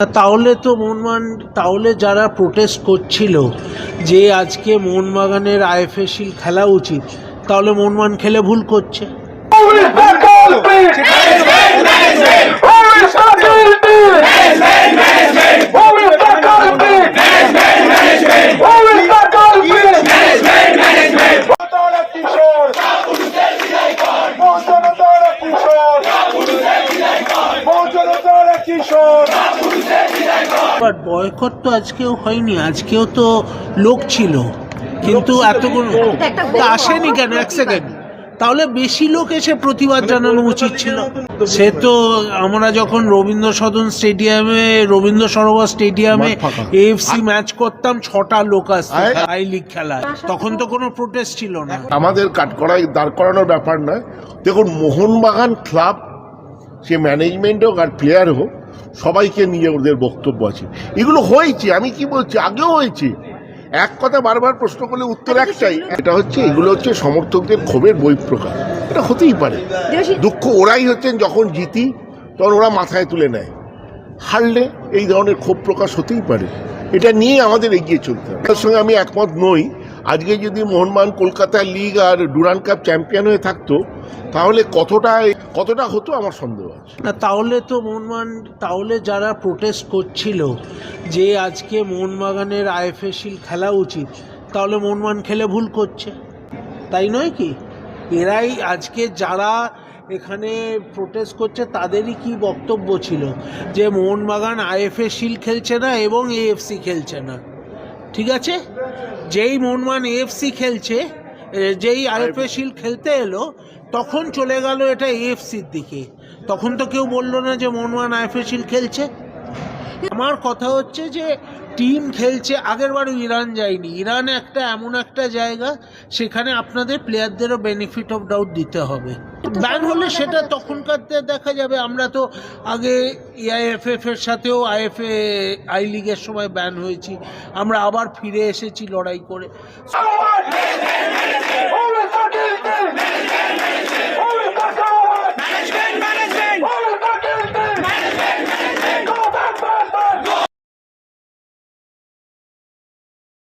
তাহলে তো মোহনবাগান, তাহলে যারা প্রোটেস্ট করছিল যে আজকে মোহনবাগানের আইএফএ শিল খেলা উচিত, তাহলে মোহনবাগান খেলে ভুল করছে? কিশোর মৌজন তারা কিশোর মৌজন তারা কিশোর বাট বয়কট তো আজকেও হয়নি আজকেও তো লোক ছিল। কিন্তু এতগুলো তা আসেনি কেন? এক সেকেন্ড তাহলে বেশি লোক এসে প্রতিবাদ জানানো উচিত ছিল। সে তো আমরা যখন রবীন্দ্র সদন স্টেডিয়ামে রবীন্দ্র সরোবর স্টেডিয়ামে এএফসি ম্যাচ করতাম ছটা লোক আসতো আই লিগ খেলায় তখন তো কোনো প্রোটেস্ট ছিল না। আমাদের কাঠকড়াই দাঁড় করানোর ব্যাপার নয়। দেখুন মোহনবাগান ক্লাব সে ম্যানেজমেন্ট হোক আর প্লেয়ার হোক সবাইকে নিয়ে ওদের বক্তব্য আছে। এগুলো হয়েছে আমি কি বলছি? আগেও হয়েছে। এক কথা বারবার প্রশ্ন করলে উত্তর একটাই। এটা হচ্ছে এগুলো হচ্ছে সমর্থকদের ক্ষোভের বহিঃপ্রকাশ। এটা হতেই পারে। দুঃখ ওরাই হচ্ছেন যখন জিতি তখন ওরা মাথায় তুলে নেয়। হারলে এই ধরনের ক্ষোভ প্রকাশ হতেই পারে। এটা নিয়ে আমাদের এগিয়ে চলতে হবে। তার সঙ্গে আমি একমত নই। আজকে যদি মোহনবাগান, কলকাতা লিগ আর ডুরান কাপ চ্যাম্পিয়ন হয়ে থাকতো, তাহলে কতটা কতটা হতো আমার সন্দেহ আছে। না, তাহলে তো মোহনবাগান, তাহলে যারা প্রোটেস্ট করছিল যে আজকে মোহনবাগানের আইএফএ শিল খেলা উচিত, তাহলে মোহনবাগান খেলে ভুল করছে। তাই নয় কি? এরাই আজকে যারা এখানে প্রোটেস্ট করছে, তাদেরই কি বক্তব্য ছিল? যে মোহনবাগান আইএফএ শিল খেলছে না এবং এএফসি খেলছে না। ঠিক আছে? যেই মোহনমান এফসি খেলছে যেই আইপিএ শিল খেলতে এলো তখন চলে গেল এটা এফসির দিকে। তখন তো কেউ বলল না যে মোহনমান আইপিএ শিল খেলছে। আমার কথা হচ্ছে যে টিম খেলছে আগের বারও ইরান যায়নি। ইরান একটা এমন একটা জায়গা, সেখানে আপনাদের প্লেয়ারদেরও বেনিফিট অফ ডাউট দিতে হবে। ব্যান হলে সেটা তখনকার দেখা যাবে। আমরা তো আগে এআইএফএফ এর সাথেও আইএফএ আই লিগের সময় ব্যান হয়েছি। আমরা আবার ফিরে এসেছি লড়াই করে।